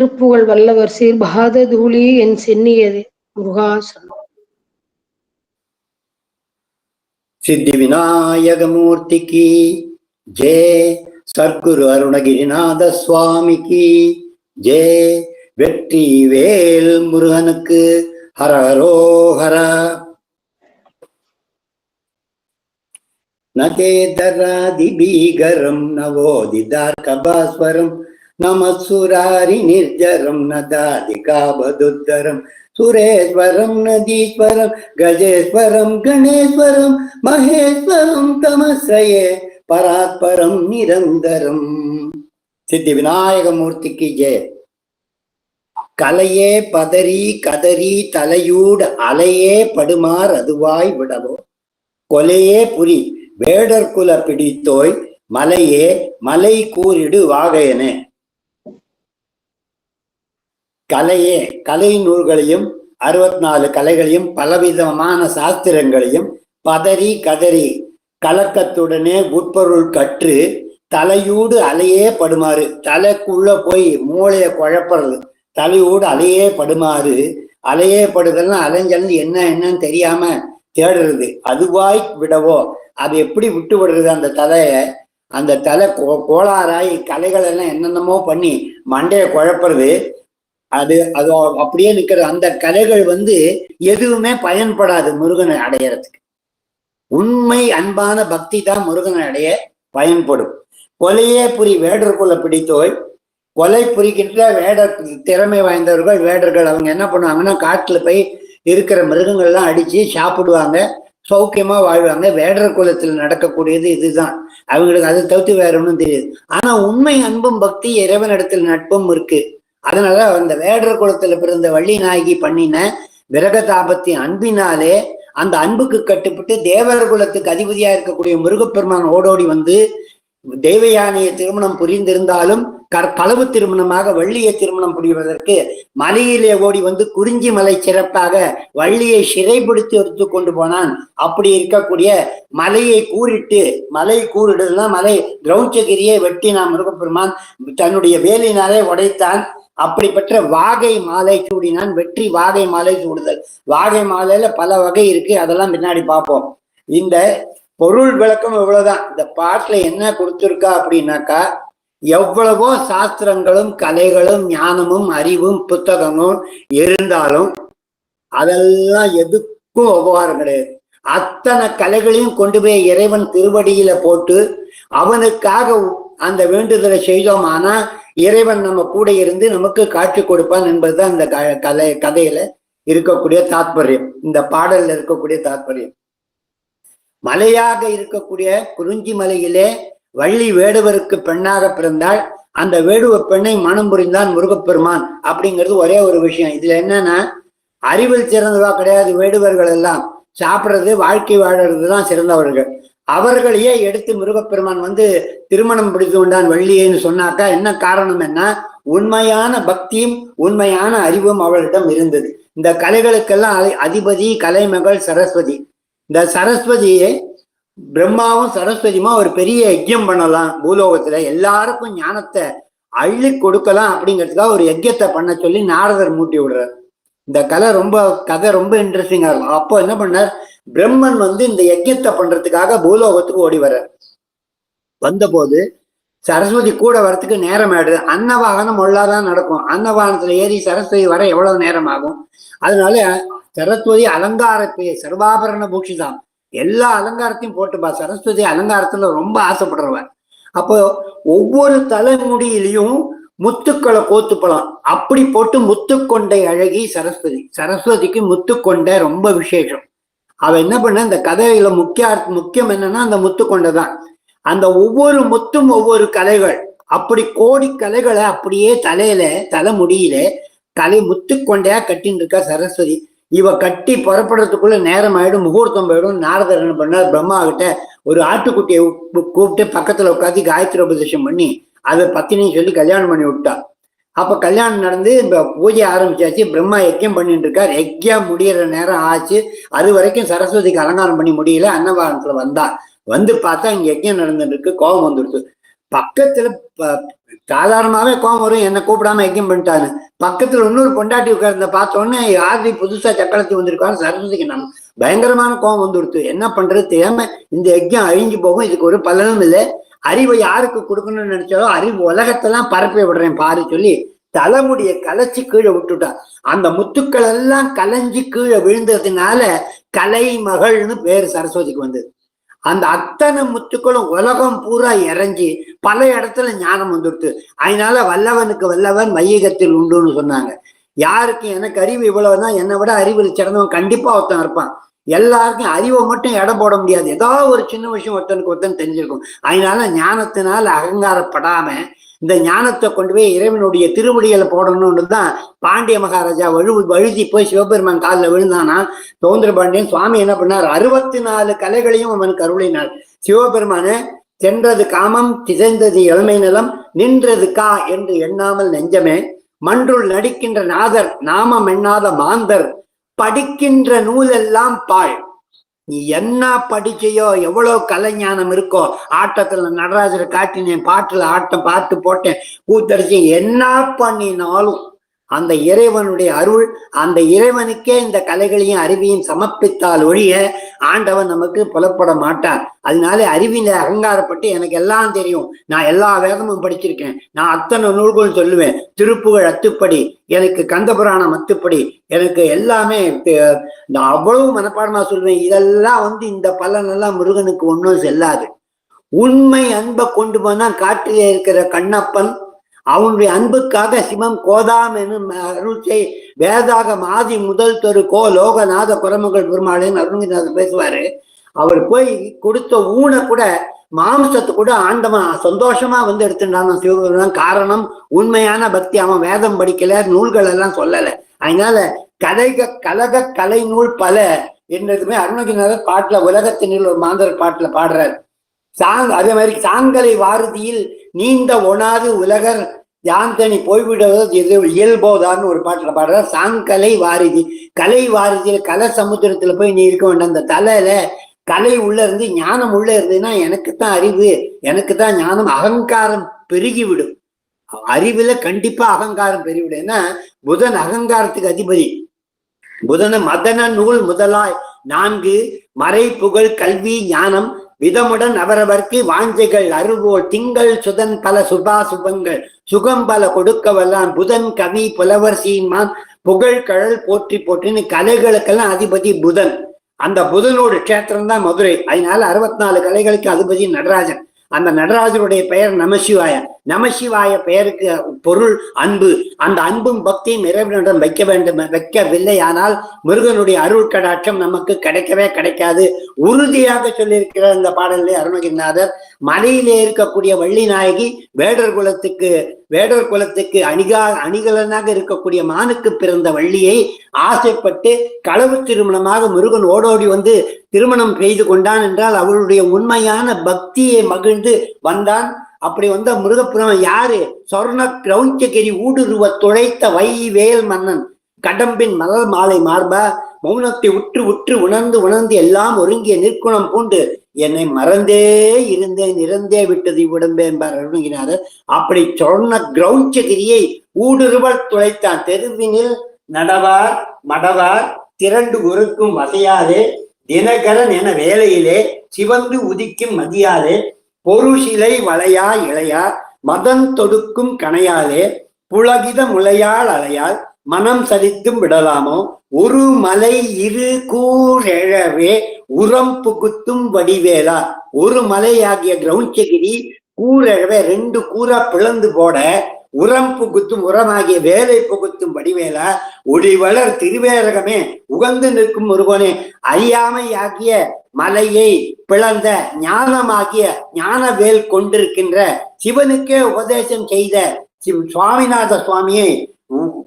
திருப்புகழ் வல்லவர் சீர்பாத தூளி என் சென்னியது. முருகாசனம் சித்தி விநாயகமூர்த்திக்கு ஜே. சர்க்குரு அருணகிரிநாத சுவாமிக்கு ஜே. வெற்றி வேல் முருகனுக்கு ஹர ஹரோஹர. நகேதராதிபீகரம் நவோதிதார்கபாஸ்வரம் நமசுராரி நிர்ஜரம் நதாதிகாபதுத்தரம். சுரேஸ்வரம் நதீஸ்வரம் கஜேஸ்வரம் கணேஸ்வரம் மகேஸ்வரம் தமசயே பராத்பரம் நிரந்தரம். சித்தி விநாயகமூர்த்திக்கு ஜெய. கலையே பதறி கதறி தலையூடு அலையே படுமார் அதுவாய் விடவோ. கொலையே புரி வேடர் குல பிடித்தோய் மலையே மலை கூறிடு வாகையனே கலையே கலை நூல்களையும் அறுபத்தி நாலு கலைகளையும் பலவிதமான சாஸ்திரங்களையும் பதறி கதறி கலக்கத்துடனே உட்பொருள் கற்று தலையூடு அலையே படுமாறு தலைக்குள்ள போய் மூளைய குழப்பறது தலையோடு அலையே படுமாறு அலையே படுதல்னா அலைஞ்சல்னு என்ன என்னன்னு தெரியாம தேடுறது அதுவாய் விடவோ அது எப்படி விட்டு விடுறது அந்த தலைய? அந்த தலை கோ கோளாறாய் கலைகள் எல்லாம் என்னென்னமோ பண்ணி மண்டையை குழப்புறது அது அது அப்படியே நிற்கிற அந்த கலைகள் வந்து எதுவுமே பயன்படாது முருகனை அடையறதுக்கு. உண்மை அன்பான பக்தி தான் முருகனை அடைய பயன்படும். கொலையே புரி வேடருக்குள்ள பிடித்தோய் கொலை புரிகின்ற வேடர் திறமை வாய்ந்தவர்கள் வேடர்கள் அவங்க என்ன பண்ணுவாங்கன்னா காட்டில் போய் இருக்கிற மிருகங்கள்லாம் அடித்து சாப்பிடுவாங்க சௌக்கியமாக வாழ்வாங்க. வேடர் குலத்தில் நடக்கக்கூடியது இதுதான். அவங்களுக்கு அதை தவிர்த்து வேற ஒன்றும் தெரியாது. ஆனால் உண்மை அன்பும் பக்தி இறைவனிடத்தில் நட்பும் இருக்குது அதனால அந்த வேடர் குலத்துல பிறந்த வள்ளி நாயகி பண்ணின விரகதாபத்தின் அன்பினாலே அந்த அன்புக்கு கட்டுப்பட்டு தேவர் குலத்துக்கு அதிபதியா இருக்கக்கூடிய முருகப்பெருமான் ஓடோடி வந்து தெய்வயானைய திருமணம் புரிந்திருந்தாலும் களவு திருமணமாக வள்ளியை திருமணம் புரிவதற்கு மலையிலே ஓடி வந்து குறிஞ்சி மலை சிறப்பாக வள்ளியை சிறைப்படுத்தி எடுத்து கொண்டு போனான். அப்படி இருக்கக்கூடிய மலையை கூறிட்டு மலை கூறிடுதுன்னா மலை திரௌச்சகிரியை வெட்டினான் முருகப்பெருமான். தன்னுடைய வேலினாலே உடைத்தான். அப்படிப்பட்ட வாகை மாலை சூடினான் வெற்றி வாகை மாலை சூடுதல். வாகை மாலையில பல வகை இருக்கு அதெல்லாம் பின்னாடி பார்ப்போம். இந்த பொருள் விளக்கம் இவ்வளவுதான். இந்த பாட்டுல என்ன கொடுத்துருக்கா அப்படின்னாக்கா எவ்வளவோ சாஸ்திரங்களும் கலைகளும் ஞானமும் அறிவும் புத்தகமும் இருந்தாலும் அதெல்லாம் எதுக்கும் உபகாரம் கிடையாது. அத்தனை கலைகளையும் கொண்டு போய் இறைவன் திருவடியில போட்டு அவனுக்காக அந்த வேண்டுதலை செய்தோமானா இறைவன் நம்ம கூட இருந்து நமக்கு காட்சி கொடுப்பான் என்பதுதான் இந்த கதை கதையில இருக்கக்கூடிய தாத்பரியம். இந்த பாடல்ல இருக்கக்கூடிய தாத்பரியம். மலையாக இருக்கக்கூடிய குறிஞ்சி மலையிலே வள்ளி வேடுவருக்கு பெண்ணாக பிறந்தால் அந்த வேடுவ பெண்ணை மனம் புரிந்தான் முருகப்பெருமான் அப்படிங்கிறது ஒரே ஒரு விஷயம். இதுல என்னன்னா அறிவில் சிறந்தவா கிடையாது வேடுவர்கள் எல்லாம். சாப்பிட்றது வாழ்க்கை வாழறது தான் சிறந்தவர்கள். அவர்களையே எடுத்து முருகப்பெருமான் வந்து திருமணம் பிடித்து கொண்டான் வள்ளியேன்னு சொன்னாக்கா என்ன காரணம் என்ன? உண்மையான பக்தியும் உண்மையான அறிவும் அவளிடம் இருந்தது. இந்த கலைகளுக்கெல்லாம் அதிபதி கலைமகள் சரஸ்வதி. இந்த சரஸ்வதியை பிரம்மாவும் சரஸ்வதியுமா ஒரு பெரிய யஜ்யம் பண்ணலாம் பூலோகத்துல. எல்லாருக்கும் ஞானத்தை அள்ளி கொடுக்கலாம் அப்படிங்கிறதுக்காக ஒரு யஜ்யத்தை பண்ண சொல்லி நாரதர் மூட்டி விடுறார். இந்த கலை ரொம்ப கதை ரொம்ப இன்ட்ரெஸ்டிங்கா இருக்கும். அப்போ என்ன பண்ணார்? பிரம்மன் வந்து இந்த யஜ்யத்தை பண்றதுக்காக பூலோகத்துக்கு ஓடி வர வந்தபோது சரஸ்வதி கூட வரத்துக்கு நேரம் ஆயிடுது. அன்னவாகனம் உள்ளாதான் நடக்கும். அன்னவாகனத்துல ஏறி சரஸ்வதி வர எவ்வளவு நேரம் ஆகும் அதனால சரஸ்வதி அலங்காரத்தை சர்வாபரண பூஷிதான் எல்லா அலங்காரத்தையும் போட்டுப்பா. சரஸ்வதி அலங்காரத்துல ரொம்ப ஆசைப்படுறவன். அப்போ ஒவ்வொரு தலைமுடியிலையும் முத்துக்களை கோத்துப்பலாம். அப்படி போட்டு முத்துக்கொண்டை அழகி சரஸ்வதி. சரஸ்வதிக்கு முத்துக்கொண்டை ரொம்ப விசேஷம். அவ என்ன பண்ண இந்த கதையில முக்கிய முக்கியம் என்னன்னா அந்த முத்து தான் அந்த ஒவ்வொரு முத்தும் ஒவ்வொரு கலைகள். அப்படி கோடி கலைகளை அப்படியே தலையில தலை முடியில தலை முத்துக்கொண்டையா கட்டின்னு இருக்கா சரஸ்வதி. இவ கட்டி புறப்படுறதுக்குள்ள நேரம் ஆயிடும் முகூர்த்தம் போயிடும். நாரதர் என்ன பண்ணார்? பிரம்மா கிட்ட ஒரு ஆட்டுக்குட்டியை கூப்பிட்டு பக்கத்துல உட்காந்து காயத்ரி உபதேசம் பண்ணி அதை பத்தினி சொல்லி கல்யாணம் பண்ணி விட்டா. அப்ப கல்யாணம் நடந்து இந்த பூஜை ஆரம்பிச்சாச்சு பிரம்மா யக்கியம் பண்ணிட்டு இருக்கார் யக்கியம் முடிகிற நேரம் ஆச்சு. அது வரைக்கும் சரஸ்வதிக்கு அலங்காரம் பண்ணி முடியல அன்னவாரத்தில் வந்தா வந்து பார்த்தா இங்க யக்கியம் நடந்துட்டு இருக்கு கோபம் வந்துடுது பக்கத்துல சாதாரணமாவே கோபம் வரும் என்ன கூப்பிடாம யக்கியம் பண்ணிட்டாங்க பக்கத்துல இன்னொரு பொண்டாட்டி உட்கார்ந்த பார்த்தோன்னே யாரு புதுசா சக்கரத்தி வந்திருக்காரு? சரஸ்வதிக்கு நம்ம பயங்கரமான கோபம் வந்துடுத்து என்ன பண்றது? தெரியாம இந்த யக்கியம் அழிஞ்சு போகும் இதுக்கு ஒரு பலனும் இல்லை. அறிவை யாருக்கு கொடுக்கணும்னு நினைச்சாலோ அறிவு உலகத்தெல்லாம் பரப்பி விடுறேன் பாரு சொல்லி தலைமுடிய கலைச்சி கீழே விட்டுட்டா. அந்த முத்துக்கள் எல்லாம் கலைஞ்சு கீழே விழுந்ததுனால கலை மகள்னு பேர் சரஸ்வதிக்கு வந்தது. அந்த அத்தனை முத்துக்களும் உலகம் பூரா இறஞ்சி பல இடத்துல ஞானம் வந்துடுத்து. அதனால வல்லவனுக்கு வல்லவன் வையகத்தில் உண்டுன்னு சொன்னாங்க. யாருக்கு எனக்கு அறிவு இவ்வளவுதான் என்னை விட அறிவில் சிறந்தவன் கண்டிப்பா ஒருத்தன் இருப்பான். எல்லாருக்கும் அறிவை மட்டும் இடம் போட முடியாது. ஏதோ ஒரு சின்ன விஷயம் ஒருத்தனுக்கு ஒருத்தன் தெரிஞ்சிருக்கும். அதனால ஞானத்தினால அகங்காரப்படாம இந்த ஞானத்தை கொண்டு போய் இறைவனுடைய திருவடிகளை போடணும்னு தான் பாண்டிய மகாராஜா வழு வழுதி போய் சிவபெருமான் காலில் விழுந்தானா சௌந்தர பாண்டியன் சுவாமி என்ன பண்ணார்? அறுபத்தி நாலு கலைகளையும் அவனுக்கு அருளினார் சிவபெருமான சென்றது காமம் திசைந்தது இளமை நிலம் நின்றது கா என்று எண்ணாமல் நெஞ்சமே மன்றுள் நடிக்கின்ற நாதர் நாமம் எண்ணாத மாந்தர் படிக்கின்ற நூலெல்லாம் பாழ். நீ என்ன படிச்சையோ எவ்வளோ கலைஞானம் இருக்கோ ஆட்டத்துல நடராஜரை காட்டினேன் பாட்டுல ஆட்டம் பாட்டு போட்டேன். கூத்தடிச்சு என்ன பண்ணினாலும் அந்த இறைவனுடைய அருள் அந்த இறைவனுக்கே இந்த கலைகளையும் அறிவியும் சமர்ப்பித்தால் ஒழிய ஆண்டவன் நமக்கு புலப்பட மாட்டார். அதனால அறிவில அகங்காரப்பட்டு எனக்கு எல்லாம் தெரியும். நான் எல்லா வேதமும் படிச்சிருக்கேன். நான் அத்தனை நூல்களும் சொல்லுவேன். திருப்புகழ் அத்துப்படி எனக்கு கந்தபுராணம் அத்துப்படி எனக்கு எல்லாமே நான் அவ்வளவு மனப்பாடமா சொல்லுவேன் இதெல்லாம் வந்து இந்த பலனெல்லாம் முருகனுக்கு ஒன்றும் செல்லாது. உண்மை அன்பை கொண்டு போனா காட்டிலே இருக்கிற கண்ணப்பன் அவனுடைய அன்புக்காக சிவம் கோதாம் எனும் அருள்சை வேதாக மாதி முதல் தொரு கோ லோகநாத குரமங்கள் பெருமாளேன்னு அருணகிரிநாதர் பேசுவாரு. அவர் போய் கொடுத்த ஊனை கூட மாம்சத்தை கூட ஆண்டவன் சந்தோஷமா வந்து எடுத்துட்டான் சிவபெருமான். காரணம் உண்மையான பக்தி. அவன் வேதம் படிக்கல நூல்கள் எல்லாம் சொல்லல. அதனால கலைக கலக கலை நூல் பல என்றதுமே அருணகிரிநாதர் பாட்டுல உலகத்தினில் ஒரு மாந்தர் பாட்டுல பாடுறார். சாங் அதே மாதிரி சாங்கலை வாரதியில் நீண்ட ஒணாது உலகர் யாந்தனி போய்விடுவது எது இயல்போதான்னு ஒரு பாட்டில் பாடுறார். சாங்கலை வாரிதி. கலை வாரிதியில் கலை சமுத்திரத்தில் போய் நீ இருக்க வேண்டாம். அந்த தலையில கலை உள்ள இருந்து ஞானம் உள்ள இருந்ததுன்னா எனக்கு தான் அறிவு எனக்கு தான் ஞானம் அகங்காரம் பெருகி விடும் அறிவுல கண்டிப்பா அகங்காரம் பெருகிவிடும். ஏன்னா புதன் அகங்காரத்துக்கு அதிபதி. புதன மதன நூல் முதலாய். நான்கு மறை புகழ் கல்வி ஞானம் விதமுடன் அவரவர்க்கு வாஞ்சைகள் அருள்வோல் திங்கள் சுதன் பல சுபாசுபங்கள். சுகம் பல கொடுக்கவல்லான் புதன் கவி புலவர் சீமான் புகழ் கழல் போற்றி போற்றின்னு கலைகளுக்கெல்லாம் அதிபதி புதன். அந்த புதனோட கஷேத்திரம் தான் மதுரை. அதனால அறுபத்தி நாலு கலைகளுக்கு அதிபதி நடராஜன். அந்த நடராஜருடைய பெயர் நமசிவாய நமசிவாய பெயருக்கு பொருள் அன்பு. அந்த அன்பும் பக்தியும் இறைவனிடம் வைக்க வேண்டும் வைக்கவில்லை ஆனால் முருகனுடைய அருள் கடாட்சம் நமக்கு கிடைக்கவே கிடைக்காது. உறுதியாக சொல்லியிருக்கிற இந்த பாடலிலே அருணகிரிநாதர் மலையிலே இருக்கக்கூடிய வள்ளி நாயகி வேடர் குலத்துக்கு வேடர் குலத்துக்கு அணிகா அணிகலனாக இருக்கக்கூடிய மானுக்கு பிறந்த வள்ளியை ஆசைப்பட்டு களவு திருமணமாக முருகன் ஓடோடி வந்து திருமணம் செய்து கொண்டான் என்றால் அவளுடைய உண்மையான பக்தியை மகிழ்ந்து வந்தான். அப்படி வந்த முருகப்புரம் யாரு? சொர்ண கிரௌஞ்சகிரி ஊடுருவ துழைத்த வை வேல் மன்னன். கடம்பின் மலர் மாலை மார்பா மௌனத்தை உற்று உற்று உணர்ந்து உணர்ந்து எல்லாம் ஒருங்கிய நிற்குணம் பூண்டு. என்னை மறந்தே இருந்தேன் இறந்தே விட்டது உடம்பே என்பார் அருணகிரிநாதர். அப்படி சொன்ன கிரௌஞ்சகிரியை ஊடுருவல் துளைத்தான். தெருவினில் நடவார் மடவார் திரண்டு உருக்கும் வசையாதே. தினகரன் என வேலையிலே சிவந்து உதிக்கும் மதியாதே பொருசிலை வளையா இளையார் மதம் தொடுக்கும் கணையாலே. புலகித முளையால் அலையால் மனம் சலித்தும் விடலாமோ? ஒரு மலை இரு கூரெழவே உரம் புகுத்தும் வடிவேலா. ஒரு மலையாகிய கிரௌஞ்சகிரி கூரெழவே ரெண்டு கூரா பிளந்து போட உரம் புகுத்தும் உரமாகிய வேலை புகுத்தும் வடிவேலா. ஒளிவளர் திருவேரகமே உகந்து நிற்கும் முருகனே அறியாமை ஆகிய மலையை பிளந்த ஞானமாகிய ஞானவேல் கொண்டிருக்கின்ற சிவனுக்கே உபதேசம் செய்த சுவாமிநாத சுவாமியை உ-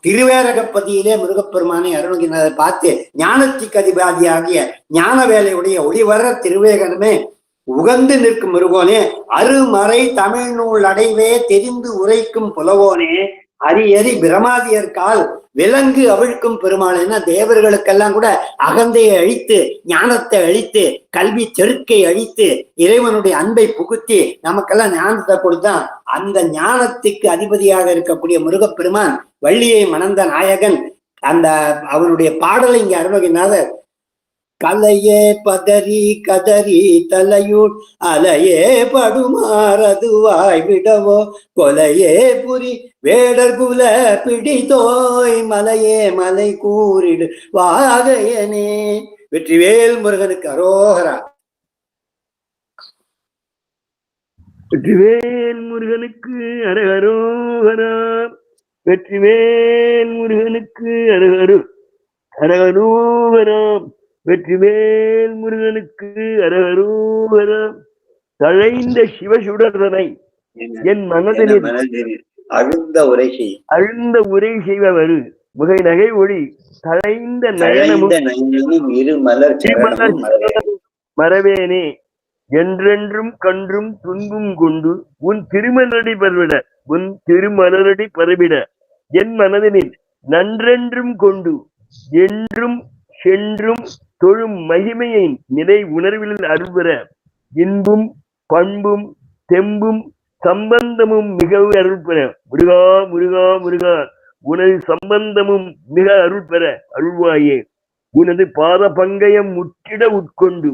திருவேரகப்பதியிலே முருகப்பெருமானை அருணகிரிநாதர் பார்த்து ஞானத்துக்கு அதிபாதியாகிய ஞானவேலையுடைய ஒளிவர திருவேகனமே உகந்து நிற்கும் முருகோனே அருமறை தமிழ் நூல் அடைவே தெரிந்து உரைக்கும் புலவோனே அரியறி பிரமாதியர்கால் விலங்கு அவிழ்க்கும் பெருமாள்னா தேவர்களுக்கெல்லாம் கூட அகந்தையை அழித்து ஞானத்தை அழித்து கல்வி செருக்கை அழித்து இறைவனுடைய அன்பை புகுத்தி நமக்கெல்லாம் ஞானத்தை கொடுத்தான். அந்த ஞானத்துக்கு அதிபதியாக இருக்கக்கூடிய முருகப்பெருமான் வள்ளியை மணந்த நாயகன் அந்த அவனுடைய பாடலை இங்க அருணகிரிநாதர் கலையே பதறி கதறி தலையுள் அலையே படுமாறதுவாய் விடவோ? கொலையே புரி வேடர் குல பிடித்தோய் மலையே மலை கூறிடு வாகையனே. வெற்றிவேல் முருகனுக்கு அரோகரா. வெற்றிவேல் முருகனுக்கு அரகரோகரா வெற்றிவேல் முருகனுக்கு அரகரு அரகரோகரா வெற்றிவேல் முருகனுக்கு அரகரோகரா தழைந்த சிவசுடரனை என் மனதில் அழுந்த உரை செய். அழுந்த உரை செய்பவர். முகை நகை ஒளி தழைந்த நயனமும் இரு மலர் சரணமும் மலரே. மறவேனே என்றென்றும் கன்றும் துன்பும் கொண்டு உன் திருமலரடி பரவிட உன் திருமலரடி பரவிட. என் மனதினில் நன்றென்றும் கொண்டு என்றும் சென்றும் தொழும் மகிமையை நிலை உணர்வில் அருள்பெற இன்பும் பண்பும் தெம்பும் சம்பந்தமும் மிக அருள்பெற. முருகா முருகா முருகா உனது சம்பந்தமும் மிக அருள்பெற அருள்வாயே. உனது பாத பங்கயம் முற்றிட உட்கொண்டு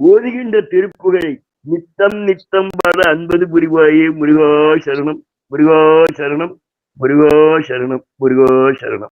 ஓதுகின்ற திருப்புகளை நித்தம் நித்தம் பாட அன்பது புரிவாயே. முருகா சரணம் முருகா சரணம். முருகா சரணம் முருகா சரணம்